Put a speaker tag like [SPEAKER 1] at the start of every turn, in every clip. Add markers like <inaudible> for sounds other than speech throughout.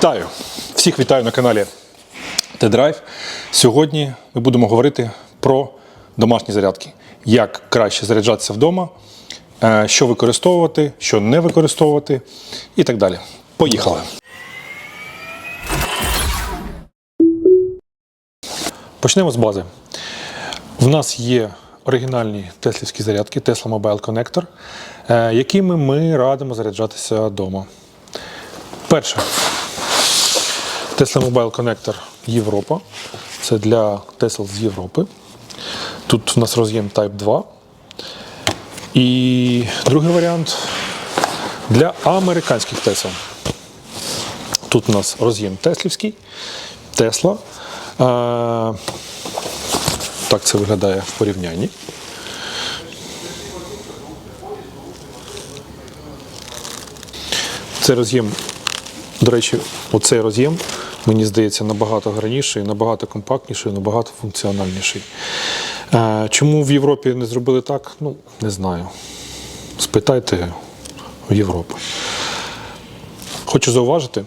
[SPEAKER 1] Вітаю! Всіх вітаю на каналі T-Drive. Сьогодні ми будемо говорити про домашні зарядки. Як краще заряджатися вдома, е, що використовувати, що не використовувати і так далі. Поїхали! Почнемо з бази. В нас є оригінальні теслівські зарядки Tesla Mobile Connector, е, якими ми радимо заряджатися вдома. Перше. Tesla Mobile Connector Європа. Це для Tesla з Європи. Тут у нас роз'єм Type 2. І другий варіант для американських Tesla. Тут у нас роз'єм Теслівський. Е, Так це виглядає в порівнянні. Це роз'єм, до речі, оцей роз'єм, мені здається, набагато гарніший, набагато компактніший, набагато функціональніший. Е, Чому в Європі не зробили так? Ну, не знаю. Спитайте в Європи. Хочу зауважити,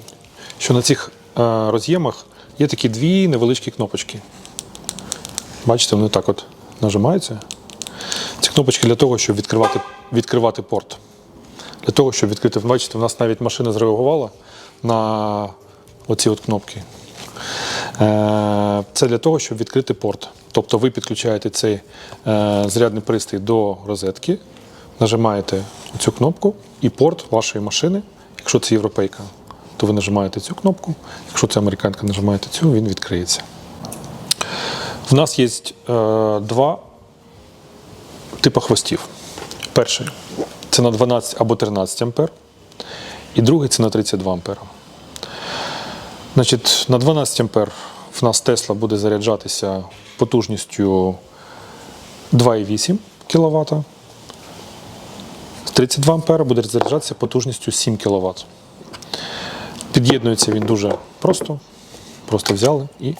[SPEAKER 1] що на цих е, роз'ємах є такі дві невеличкі кнопочки. Бачите, вони так от нажимаються. Ці кнопочки для того, щоб відкривати, відкривати порт. Для того, щоб відкрити, бачите, у нас навіть машина зреагувала на оці от кнопки. Е, Це для того, щоб відкрити порт. Тобто ви підключаєте цей е, зарядний пристрій до розетки, нажимаєте цю кнопку і порт вашої машини, якщо це європейка, то ви нажимаєте цю кнопку, якщо це американка, нажимаєте цю, він відкриється. В нас є е, два типи хвостів. Перший це на 12 або 13 ампер, і другий це на 32 ампера. Значить, на 12 ампер в нас Тесла буде заряджатися потужністю 2,8 кВт. 32 ампера буде заряджатися потужністю 7 кВт. Під'єднується він дуже просто. Просто взяли і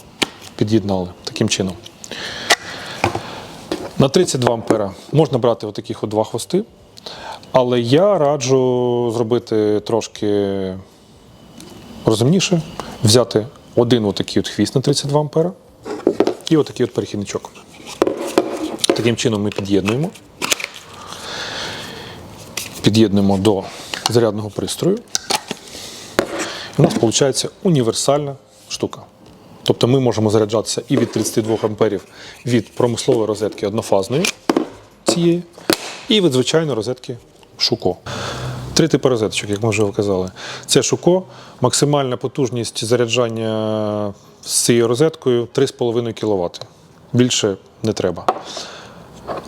[SPEAKER 1] під'єднали таким чином. На 32 ампера можна брати отаких от два хвости, але я раджу зробити трошки розумніше, взяти один отакий от хвіст на 32 ампера і отакий от перехідничок. Таким чином ми під'єднуємо. Під'єднуємо до зарядного пристрою. У нас виходить універсальна штука. Тобто ми можемо заряджатися і від 32 амперів від промислової розетки однофазної цієї, і від звичайної розетки Шуко. Три типи розеточок, як ми вже казали. Це Шуко, максимальна потужність заряджання з цією розеткою 3,5 кВт. Більше не треба.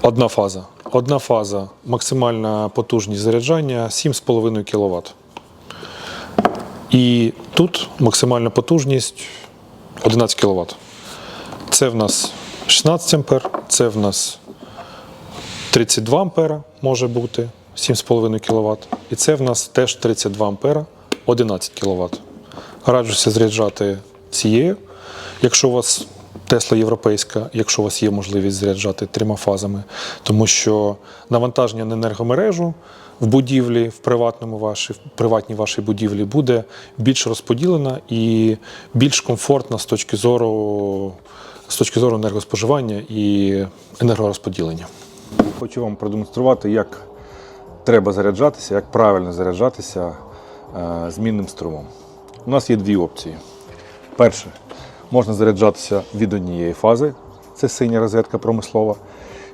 [SPEAKER 1] Одна фаза. Одна фаза, максимальна потужність заряджання 7,5 кВт. І тут максимальна потужність 11 кВт. Це в нас 16 ампер, це в нас 32 ампера може бути 7,5 кВт. І це в нас теж 32 ампера 11 кВт. Раджуся заряджати цією. Якщо у вас Тесла європейська, якщо у вас є можливість заряджати трьома фазами, тому що навантаження на енергомережу в будівлі, в приватному вашій, в приватній вашій будівлі буде більш розподілена і більш комфортна з точки зору, з точки зору енергоспоживання і енергорозподілення.
[SPEAKER 2] Хочу вам продемонструвати, як треба заряджатися, як правильно заряджатися е, змінним струмом. У нас є дві опції. Перше, можна заряджатися від однієї фази, це синя розетка промислова.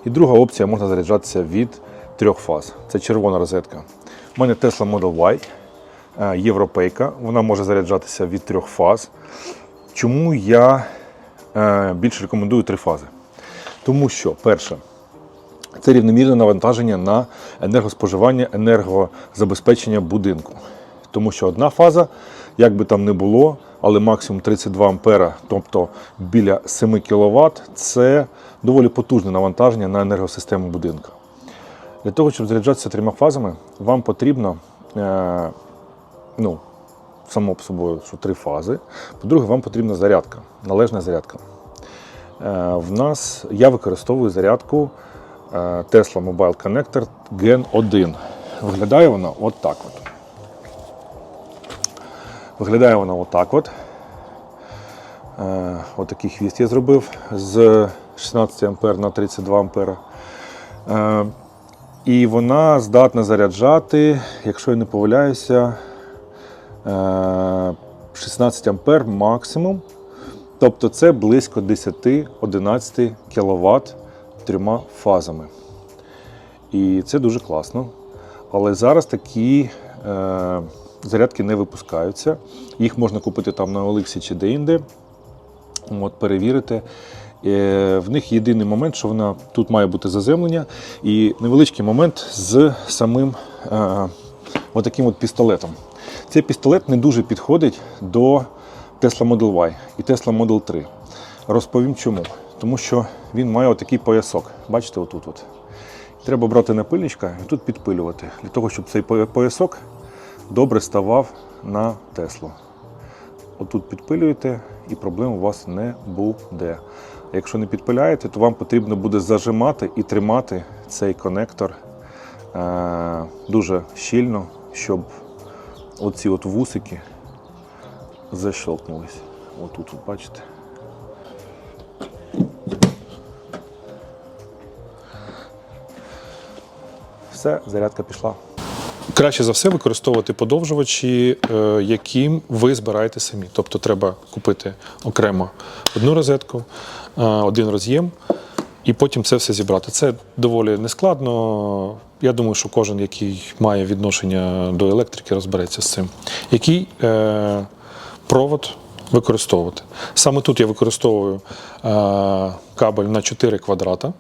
[SPEAKER 2] І друга опція можна заряджатися від трьох фаз. Це червона розетка. У мене Tesla Model Y, е, європейка. Вона може заряджатися від трьох фаз. Чому я е, більше рекомендую три фази? Тому що, перше, це рівномірне навантаження на енергоспоживання, енергозабезпечення будинку. Тому що одна фаза, як би там не було, але максимум 32 ампера, тобто біля 7 кВт, це доволі потужне навантаження на енергосистему будинку. Для того, щоб заряджатися трьома фазами, вам потрібно, е, ну, само по собою, що три фази. По-друге, вам потрібна зарядка, належна зарядка. Е, в нас я використовую зарядку Tesla Mobile Connector Gen 1. Виглядає вона от так от. Виглядає вона отак от. Е, Отакий хвіст я зробив з 16 ампер на 32 ампера. Е, І вона здатна заряджати, якщо я не помиляюся, е, 16 ампер максимум. Тобто це близько 10-11 кВт трьома фазами. І це дуже класно. Але зараз такі е, зарядки не випускаються. Їх можна купити там на Олексі чи де-інде. От, перевірити. Е, в них єдиний момент, що вона тут має бути заземлення, і невеличкий момент з самим е, отаким от пістолетом. Цей пістолет не дуже підходить до Tesla Model Y і Tesla Model 3. Розповім чому. Тому що він має отакий поясок. Бачите, отут. От. Треба брати напильничка і тут підпилювати, для того, щоб цей поясок добре ставав на Теслу. Отут підпилюєте і проблем у вас не буде. Якщо не підпиляєте, то вам потрібно буде зажимати і тримати цей конектор е- дуже щільно, щоб оці от вусики защелкнулись. Отут, от бачите. Все, зарядка пішла.
[SPEAKER 1] Краще за все використовувати подовжувачі, е, яким ви збираєте самі. Тобто треба купити окремо одну розетку, е, один роз'єм, і потім це все зібрати. Це доволі нескладно. Я думаю, що кожен, який має відношення до електрики, розбереться з цим. Який е, провод використовувати? Саме тут я використовую кабель на 4 квадрата.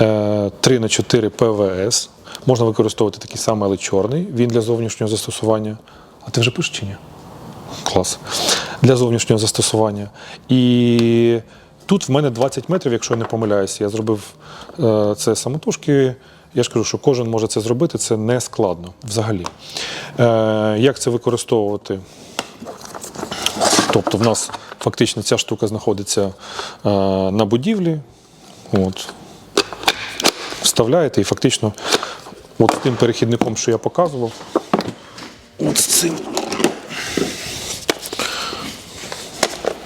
[SPEAKER 1] 3 на 4 ПВС. Можна використовувати такий самий, але чорний. Він для зовнішнього застосування. А ти вже пишеш чи ні? Клас. Для зовнішнього застосування. І тут в мене 20 метрів, якщо я не помиляюся. Я зробив е, це самотужки. Я ж кажу, що кожен може це зробити, це не складно взагалі. Е, як це використовувати? Тобто в нас фактично ця штука знаходиться е, на будівлі. От, вставляєте і фактично от тим перехідником, що я показував, от з цим.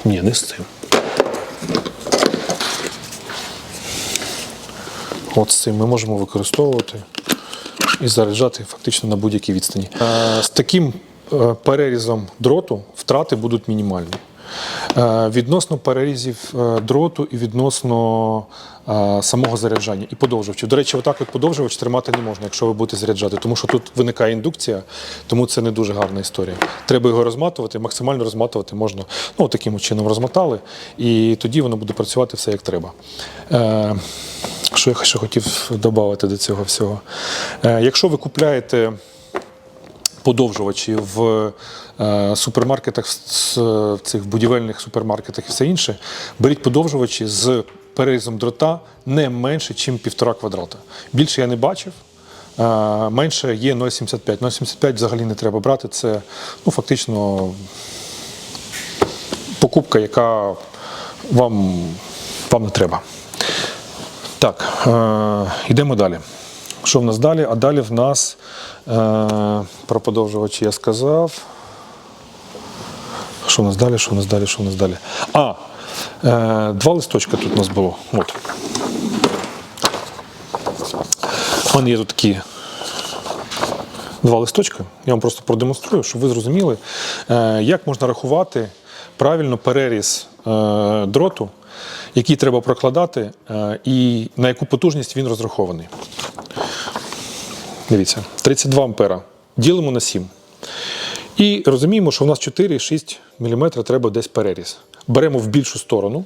[SPEAKER 1] Ні, не з цим. От з цим ми можемо використовувати і заряджати фактично на будь-якій відстані. З таким е, перерізом дроту втрати будуть мінімальні. Е, Відносно перерізів е, дроту і відносно е, самого заряджання і подовжувачів. До речі, отак от подовжувач тримати не можна, якщо ви будете заряджати, тому що тут виникає індукція, тому це не дуже гарна історія. Треба його розматувати, максимально розматувати можна. Ну, таким чином розмотали, і тоді воно буде працювати все як треба. Що я ще хотів додати до цього всього? Якщо ви купляєте подовжувачі в е, супермаркетах, в цих будівельних супермаркетах і все інше, беріть подовжувачі з перерізом дрота не менше, ніж півтора квадрата. Більше я не бачив. е, Менше є 0,75. 0,75 взагалі не треба брати. Це ну, фактично покупка, яка вам, вам не треба. Так, е, йдемо далі. Що в нас далі? А далі в нас е, про подовжувачі я сказав. Що в нас далі? Що в нас далі? Що в нас далі? А, е, два листочка тут у нас було. От. Мене є тут такі два листочка. Я вам просто продемонструю, щоб ви зрозуміли, е, як можна рахувати правильно переріз дроту, який треба прокладати, і на яку потужність він розрахований. Дивіться, 32 ампера. Ділимо на 7. І розуміємо, що в нас 4,6 мм треба десь переріз. Беремо в більшу сторону.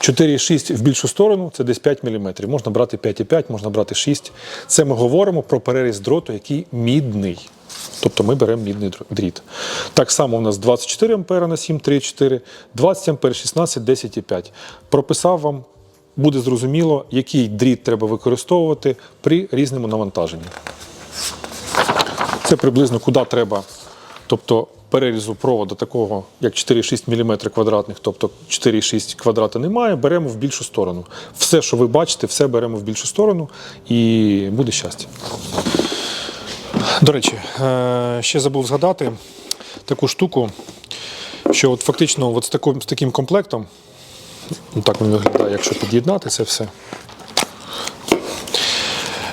[SPEAKER 1] 4,6 в більшу сторону це десь 5 мм. Можна брати 5,5, можна брати 6. Це ми говоримо про переріз дроту, який мідний. Тобто ми беремо мідний дріт. Так само у нас 24 ампера на 7, 3,4, 20 ампер, 16, 10,5. Прописав вам, буде зрозуміло, який дріт треба використовувати при різному навантаженні. Це приблизно куди треба, тобто перерізу проводу такого, як 4,6 мм квадратних, тобто 4,6 квадрата немає, беремо в більшу сторону. Все, що ви бачите, все беремо в більшу сторону і буде щастя. До речі, е, ще забув згадати. таку штуку, що от фактично от з, таким, комплектом, так він виглядає, якщо під'єднати це все.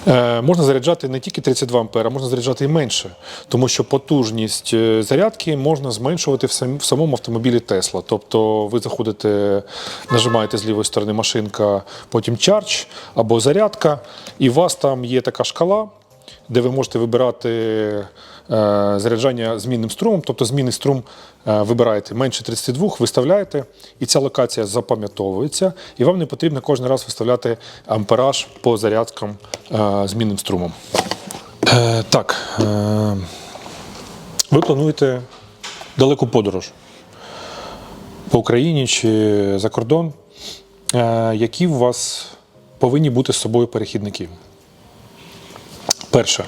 [SPEAKER 1] Е, Можна заряджати не тільки 32 А, можна заряджати і менше, тому що потужність е, зарядки можна зменшувати в самому автомобілі Tesla. Тобто ви заходите, нажимаєте з лівої сторони машинка, потім чардж або зарядка, і у вас там є така шкала, де ви можете вибирати заряджання змінним струмом, тобто змінний струм е, вибираєте менше 32, виставляєте, і ця локація запам'ятовується, і вам не потрібно кожен раз виставляти ампераж по зарядкам е, змінним струмом. Е, так, е, ви плануєте далеку подорож по Україні чи за кордон, е, які у вас повинні бути з собою перехідники. Перше,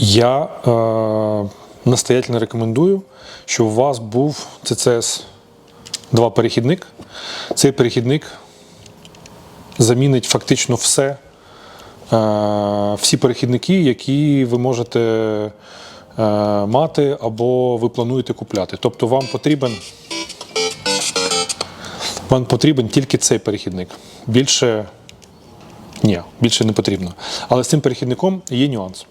[SPEAKER 1] я е, настоятельно рекомендую, щоб у вас був CCS 2 перехідник. Цей перехідник замінить фактично все, е, всі перехідники, які ви можете е, мати або ви плануєте купляти. Тобто вам потрібен, вам потрібен тільки цей перехідник. Більше ні, більше не потрібно. Але з цим перехідником є нюанс.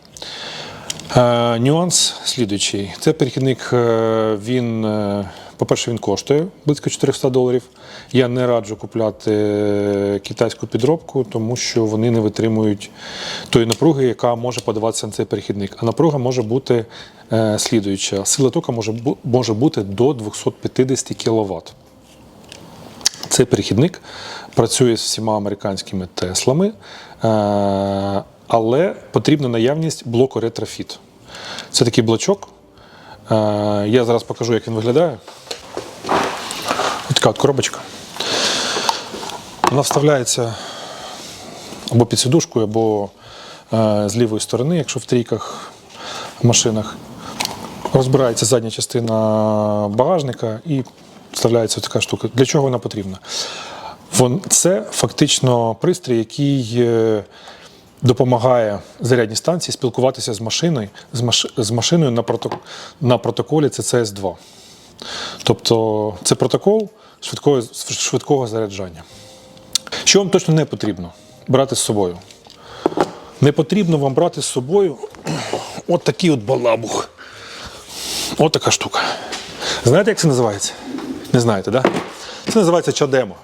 [SPEAKER 1] Е, нюанс слідуючий. Це перехідник, е, він, е, по-перше, він коштує близько 400 доларів. Я не раджу купляти китайську підробку, тому що вони не витримують тої напруги, яка може подаватися на цей перехідник. А напруга може бути слідуюча. Сила тока може, може бути до 250 кВт. Цей перехідник працює з всіма американськими Теслами, але потрібна наявність блоку ретрофіт. Це такий блочок. Е, Я зараз покажу, як він виглядає. Така от коробочка. Вона вставляється або під сидушкою, або е, з лівої сторони, якщо в трійках машинах. Розбирається задня частина багажника і вставляється така штука. Для чого вона потрібна? Це фактично пристрій, який е, допомагає зарядній станції спілкуватися з машиною, з, маш, з машиною на, проток, на протоколі CCS 2 Тобто це протокол швидкого, швидкого заряджання. Що вам точно не потрібно брати з собою? Не потрібно вам брати з собою <clears throat> от такий от балабух. От така штука. Знаєте, як це називається? Не знаєте, так? Да? Це називається чадемо.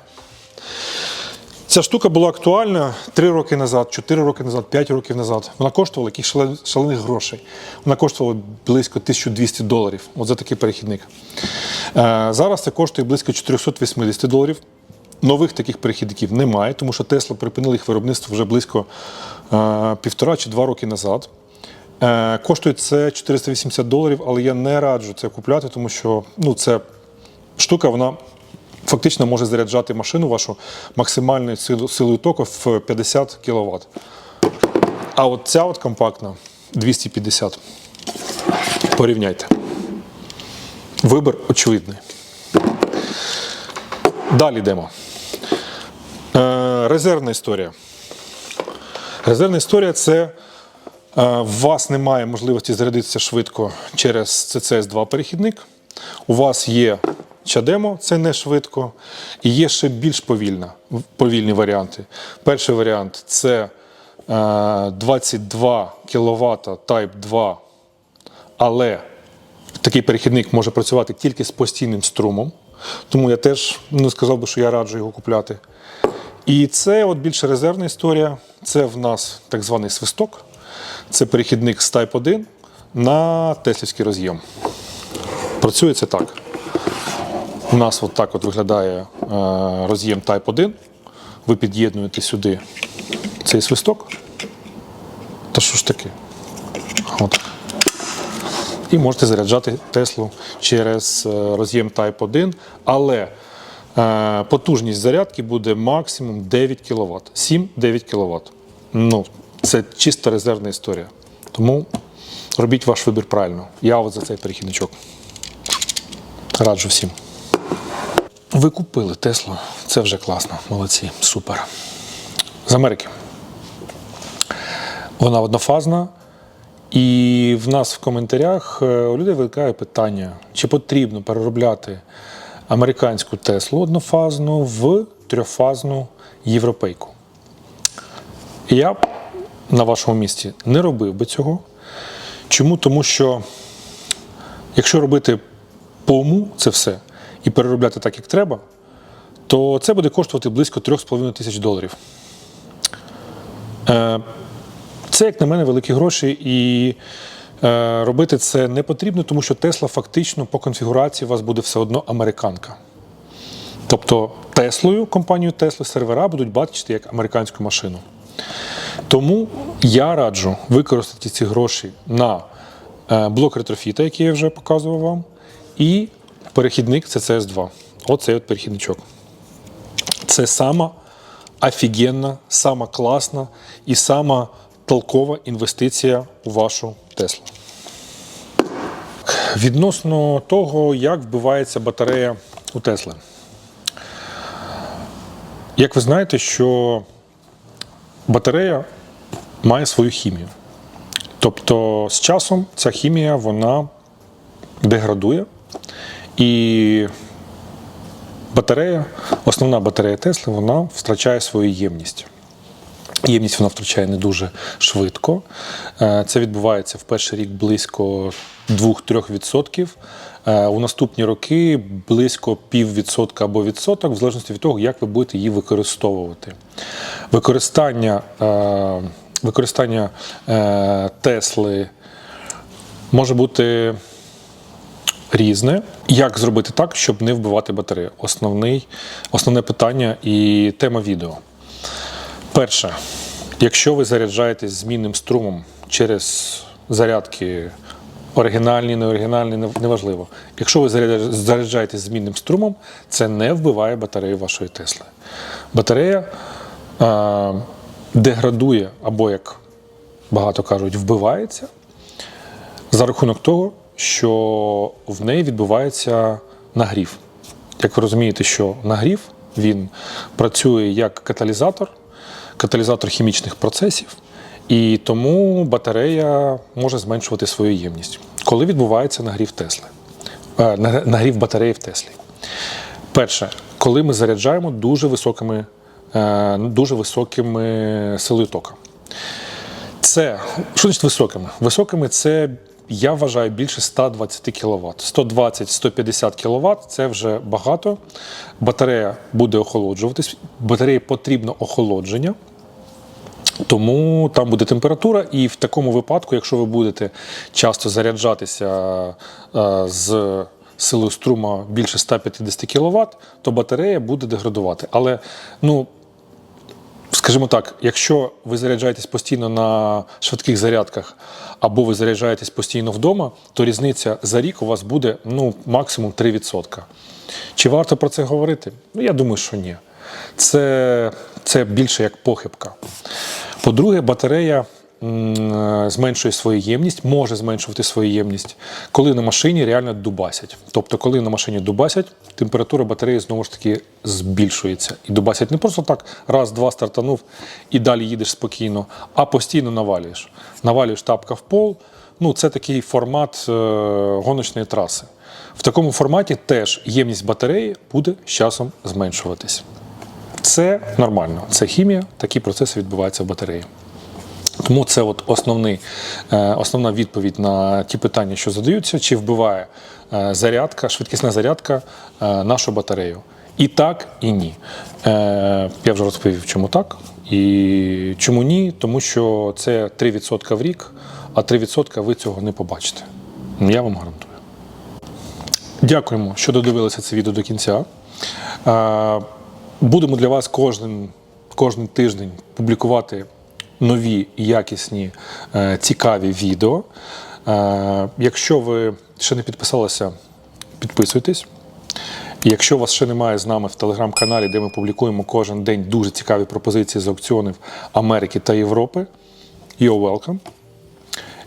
[SPEAKER 1] Ця штука була актуальна 3 роки назад, 4 роки назад, 5 років назад. Вона коштувала яких шалених грошей. Вона коштувала близько 1200 доларів. От за такий перехідник. Е, зараз це коштує близько 480 доларів. Нових таких перехідників немає, тому що Тесла припинила їх виробництво вже близько е, півтора чи два роки назад. Е, коштує це 480 доларів, але я не раджу це купляти, тому що ну, це штука, вона фактично може заряджати машину вашу максимальною силою, току в 50 кВт. А от ця от компактна 250. Порівняйте. Вибір очевидний. Далі йдемо. Е, резервна історія. Резервна історія це е, у вас немає можливості зарядитися швидко через CCS 2 перехідник. У вас є чадемо, це не швидко, і є ще більш повільна, повільні варіанти. Перший варіант це е, 22 кВт Type 2, але такий перехідник може працювати тільки з постійним струмом. Тому я теж не сказав би, що я раджу його купляти. І це от більш резервна історія. Це в нас так званий свисток. Це перехідник з Type 1 на теслівський роз'єм. Працює це так. У нас от так от виглядає е, роз'єм Type 1. Ви під'єднуєте сюди цей свисток. Та що ж таке? От. І можете заряджати Теслу через е, роз'єм Type 1, але е, потужність зарядки буде максимум 9 кВт. 7-9 кВт. Ну, це чисто резервна історія. Тому робіть ваш вибір правильно. Я от за цей перехідничок. Раджу всім. Ви купили Теслу, це вже класно, молодці, супер. З Америки. Вона однофазна І в нас в коментарях е, у людей виникає питання, чи потрібно переробляти американську Теслу однофазну в трьохфазну європейку. Я на вашому місці не робив би цього. Чому? Тому що якщо робити по уму це все і переробляти так, як треба, то це буде коштувати близько 3,5 тисяч доларів. Е, Це, як на мене, великі гроші, і е, робити це не потрібно, тому що Тесла фактично по конфігурації у вас буде все одно американка. Тобто Теслою, компанію Тесли, сервера будуть бачити як американську машину. Тому я раджу використати ці гроші на е, блок ретрофіта, який я вже показував вам, і перехідник CCS 2. Оцей от перехідничок. Це сама офігенна, сама класна і сама толкова інвестиція у вашу Теслу. Відносно того, як вбивається батарея у Тесли. Як ви знаєте, що батарея має свою хімію. Тобто з часом ця хімія вона деградує, і батарея, основна батарея Тесли, вона втрачає свою ємність. Ємність вона втрачає не дуже швидко. Е, Це відбувається в перший рік близько 2-3%. Е, У наступні роки близько піввідсотка або відсоток, в залежності від того, як ви будете її використовувати. Використання, е, використання Тесли може бути різне. Як зробити так, щоб не вбивати батарею? Основний, основне питання і тема відео. Перше, якщо ви заряджаєтесь змінним струмом через зарядки оригінальні, неоригінальні, неважливо. Якщо ви заряджаєтесь змінним струмом, це не вбиває батарею вашої Тесли. Батарея е, деградує або, як багато кажуть, вбивається за рахунок того, що в неї відбувається нагрів. Як ви розумієте, що нагрів він працює як каталізатор, каталізатор хімічних процесів, і тому батарея може зменшувати свою ємність. Коли відбувається нагрів Тесли, е, нагрів батареї в Теслі. Перше, коли ми заряджаємо дуже високими, е, дуже високими силою тока. Це що значить високими? Високими це я вважаю більше 120 кВт. 120-150 кВт це вже багато. Батарея буде охолоджуватись. Батареї потрібно охолодження. Тому там буде температура, і в такому випадку, якщо ви будете часто заряджатися е, з силою струма більше 150 кВт, то батарея буде деградувати. Але ну, скажімо так, якщо ви заряджаєтесь постійно на швидких зарядках, або ви заряджаєтесь постійно вдома, то різниця за рік у вас буде ну, максимум 3%. Чи варто про це говорити? Ну, я думаю, що ні. Це, це більше як похибка. По-друге, батарея зменшує свою ємність, може зменшувати свою ємність, коли на машині реально дубасять. Тобто, коли на машині дубасять, температура батареї знову ж таки збільшується. І дубасять не просто так, раз-два стартанув і далі їдеш спокійно, а постійно навалюєш. Навалюєш тапка в пол. Ну, це такий формат е, гоночної траси. В такому форматі теж ємність батареї буде з часом зменшуватись. Це нормально, це хімія, такі процеси відбуваються в батареї. Тому це от основний, е, основна відповідь на ті питання, що задаються, чи вбиває е, зарядка, швидкісна зарядка е, нашу батарею. І так, і ні. Я вже розповів, чому так. І чому ні? Тому що це 3% в рік, а 3% ви цього не побачите. Я вам гарантую. Дякуємо, що додивилися це відео до кінця. Будемо для вас кожен, кожен тиждень публікувати нові якісні, е, цікаві відео. Е, Якщо ви ще не підписалися, підписуйтесь. Якщо вас ще немає з нами в телеграм-каналі, де ми публікуємо кожен день дуже цікаві пропозиції з аукціонів Америки та Європи, you're welcome.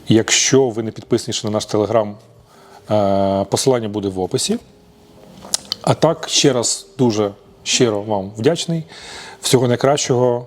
[SPEAKER 1] Якщо ви не підписані на наш телеграм, е, посилання буде в описі. А так, ще раз дуже щиро вам вдячний. Всього найкращого.